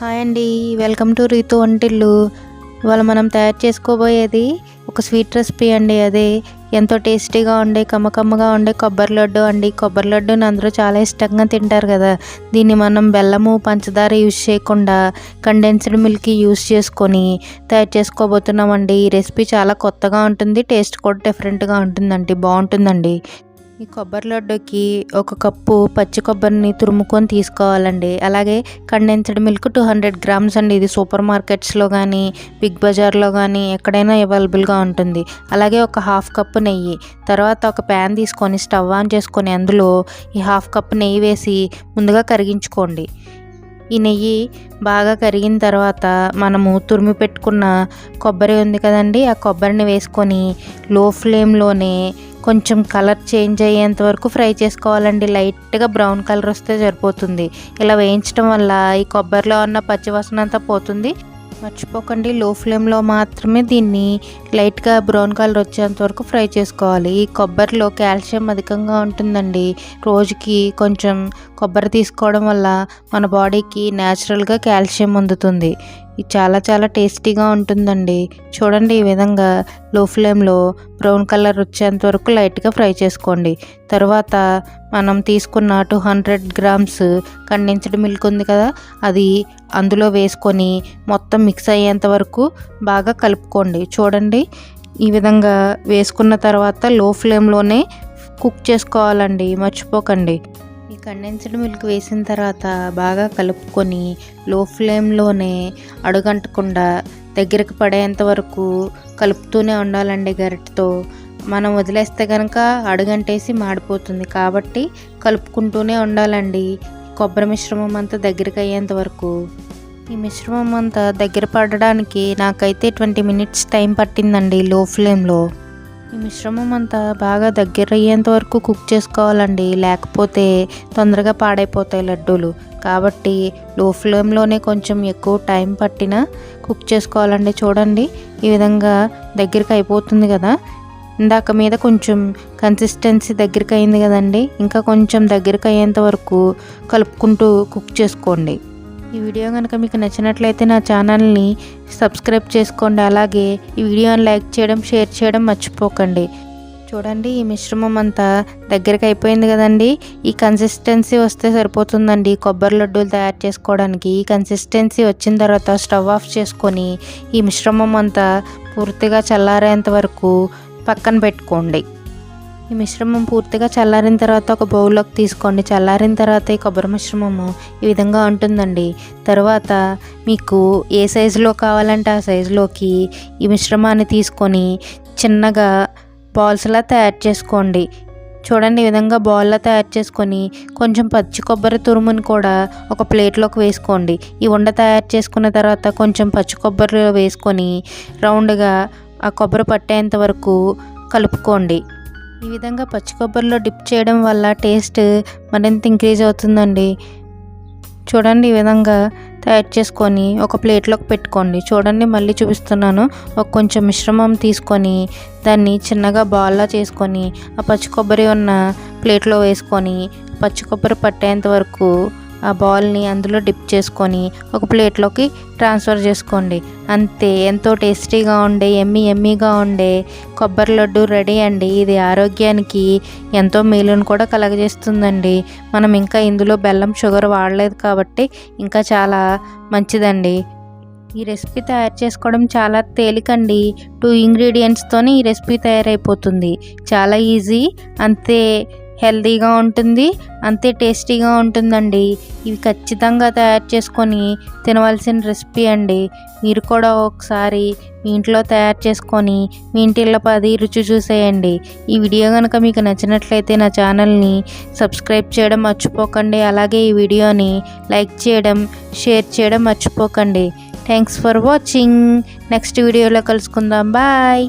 Hi అండి welcome to Ritu వంటిల్లు. ఇవాళ మనం తయారు చేసుకోబోయేది ఒక స్వీట్ రెసిపీ అండి అదే. ఎంతో టేస్టీగా ఉండే కమ్మకమ్మగా ఉండే కొబ్బరి లడ్డు అండి. కొబ్బరి లడ్డుని అందరూ చాలా ఇష్టంగా తింటారు కదా. దీన్ని మనం బెల్లము పంచదార యూజ్ చేయకుండా కండెన్స్డ్ మిల్క్ యూజ్ చేసుకొని తయారు చేసుకోబోతున్నామండి. ఈ రెసిపీ చాలా కొత్తగా ఉంటుంది టేస్ట్ కూడా డిఫరెంట్గా ఉంటుందండి బాగుంటుందండి. ఈ కొబ్బరి లడ్డూకి ఒక కప్పు పచ్చి కొబ్బరిని తురుముకొని తీసుకోవాలండి. అలాగే condensed milk two hundred grams అండి. ఇది సూపర్ మార్కెట్స్లో కానీ బిగ్ బజార్లో కానీ ఎక్కడైనా అవైలబుల్గా ఉంటుంది. అలాగే ఒక హాఫ్ కప్పు నెయ్యి. తర్వాత ఒక ప్యాన్ తీసుకొని స్టవ్ ఆన్ చేసుకొని అందులో ఈ హాఫ్ కప్ నెయ్యి వేసి ముందుగా కరిగించుకోండి. ఈ నెయ్యి బాగా కరిగిన తర్వాత మనము తురిమి పెట్టుకున్న కొబ్బరి ఉంది కదండి ఆ కొబ్బరిని వేసుకొని లో ఫ్లేమ్లోనే కొంచెం కలర్ చేంజ్ అయ్యేంత వరకు ఫ్రై చేసుకోవాలండి. లైట్గా బ్రౌన్ కలర్ వస్తే సరిపోతుంది. ఇలా వేయించడం వల్ల ఈ కొబ్బరిలో ఉన్న పచ్చివాసన అంతా పోతుంది. మర్చిపోకండి లో ఫ్లేమ్లో మాత్రమే దీన్ని లైట్గా బ్రౌన్ కలర్ వచ్చేంత వరకు ఫ్రై చేసుకోవాలి. ఈ కొబ్బరిలో కాల్షియం అధికంగా ఉంటుందండి. రోజుకి కొంచెం కొబ్బరి తీసుకోవడం వల్ల మన బాడీకి న్యాచురల్గా కాల్షియం అందుతుంది. ఇది చాలా చాలా టేస్టీగా ఉంటుందండి. చూడండి ఈ విధంగా లో ఫ్లేమ్లో బ్రౌన్ కలర్ వచ్చేంత వరకు లైట్గా ఫ్రై చేసుకోండి. తర్వాత మనం తీసుకున్న two hundred grams condensed milk ఉంది కదా అది అందులో వేసుకొని మొత్తం మిక్స్ అయ్యేంత వరకు బాగా కలుపుకోండి. చూడండి ఈ విధంగా వేసుకున్న తర్వాత లో ఫ్లేమ్లోనే కుక్ చేసుకోవాలండి. మర్చిపోకండి. కండెన్స్డ్ మిల్క్ వేసిన తర్వాత బాగా కలుపుకొని లో ఫ్లేమ్లోనే అడుగంటకుండా దగ్గరకు పడేంత వరకు కలుపుతూనే ఉండాలండి గరిటతో. మనం వదిలేస్తే కనుక అడుగంటేసి మాడిపోతుంది కాబట్టి కలుపుకుంటూనే ఉండాలండి కొబ్బరి మిశ్రమం అంతా దగ్గరికి అయ్యేంత వరకు. ఈ మిశ్రమం అంతా దగ్గర పడడానికి నాకైతే ట్వంటీ మినిట్స్ టైం పట్టిందండి లో. ఫ్లేమ్లో ఈ మిశ్రమం అంతా బాగా దగ్గర అయ్యేంత వరకు కుక్ చేసుకోవాలండి. లేకపోతే తొందరగా పాడైపోతాయి లడ్డూలు. కాబట్టి లో ఫ్లేమ్లోనే కొంచెం ఎక్కువ టైం పట్టిన కుక్ చేసుకోవాలండి చూడండి. ఈ విధంగా దగ్గరికి అయిపోతుంది కదా. ఇందాక మీద కొంచెం కన్సిస్టెన్సీ దగ్గరికి అయింది కదండి. ఇంకా కొంచెం దగ్గరికి అయ్యేంత వరకు కలుపుకుంటూ కుక్ చేసుకోండి. ఈ వీడియో కనుక మీకు నచ్చినట్లయితే నా ఛానల్ని సబ్స్క్రైబ్ చేసుకోండి. అలాగే ఈ వీడియోని లైక్ చేయడం షేర్ చేయడం మర్చిపోకండి. చూడండి ఈ మిశ్రమం అంతా దగ్గరికి అయిపోయింది కదండి. ఈ కన్సిస్టెన్సీ వస్తే సరిపోతుందండి. కొబ్బరి లడ్డూలు తయారు చేసుకోవడానికి ఈ కన్సిస్టెన్సీ వచ్చిన తర్వాత స్టవ్ ఆఫ్ చేసుకొని ఈ మిశ్రమం అంతా పూర్తిగా చల్లారేంత వరకు పక్కన పెట్టుకోండి. ఈ మిశ్రమం పూర్తిగా చల్లారిన తర్వాత ఒక బౌల్లోకి తీసుకోండి. చల్లారిన తర్వాత ఈ కొబ్బరి మిశ్రమము ఈ విధంగా ఉంటుందండి. తర్వాత మీకు ఏ సైజులో కావాలంటే ఆ సైజులోకి ఈ మిశ్రమాన్ని తీసుకొని చిన్నగా బాల్స్లా తయారు చేసుకోండి. చూడండి ఈ విధంగా బాల్లా తయారు చేసుకొని కొంచెం పచ్చి కొబ్బరి తురుముని కూడా ఒక ప్లేట్లోకి వేసుకోండి. ఈ ఉండ తయారు చేసుకున్న తర్వాత కొంచెం పచ్చి కొబ్బరి వేసుకొని రౌండ్గా ఆ కొబ్బరి పట్టేంత వరకు కలుపుకోండి. ఈ విధంగా పచ్చి కొబ్బరిలో డిప్ చేయడం వల్ల టేస్ట్ మరింత ఇంక్రీజ్ అవుతుందండి. చూడండి ఈ విధంగా తయారు చేసుకొని ఒక ప్లేట్లోకి పెట్టుకోండి. చూడండి మళ్ళీ చూపిస్తున్నాను. ఒక కొంచెం మిశ్రమం తీసుకొని దాన్ని చిన్నగా బాల్లా చేసుకొని ఆ పచ్చి కొబ్బరి ఉన్న ప్లేట్లో వేసుకొని పచ్చి కొబ్బరి పట్టేంత వరకు ఆ బాల్ని అందులో డిప్ చేసుకొని ఒక ప్లేట్లోకి ట్రాన్స్ఫర్ చేసుకోండి. అంతే ఎంతో టేస్టీగా ఉండే ఎమ్మి ఎమ్మీగా ఉండే కొబ్బరి లడ్డు రెడీ అండి. ఇది ఆరోగ్యానికి ఎంతో మేలును కూడా కలగజేస్తుందండి. మనం ఇంకా ఇందులో బెల్లం షుగర్ వాడలేదు కాబట్టి ఇంకా చాలా మంచిదండి. ఈ రెసిపీ తయారు చేసుకోవడం చాలా తేలికండి. టూ ఇంగ్రీడియంట్స్తోనే ఈ రెసిపీ తయారైపోతుంది. చాలా ఈజీ అంతే. హెల్తీగా ఉంటుంది అంతే టేస్టీగా ఉంటుందండి. ఇవి ఖచ్చితంగా తయారు చేసుకొని తినవలసిన రెసిపీ అండి. మీరు కూడా ఒకసారి మీ ఇంట్లో తయారు చేసుకొని మీ ఇంటిలో పది రుచి చూసేయండి. ఈ వీడియో కనుక మీకు నచ్చినట్లయితే నా ఛానల్ని సబ్స్క్రైబ్ చేయడం మర్చిపోకండి. అలాగే ఈ వీడియోని లైక్ చేయడం షేర్ చేయడం మర్చిపోకండి. Thanks for watching. నెక్స్ట్ వీడియోలో కలుసుకుందాం. బాయ్.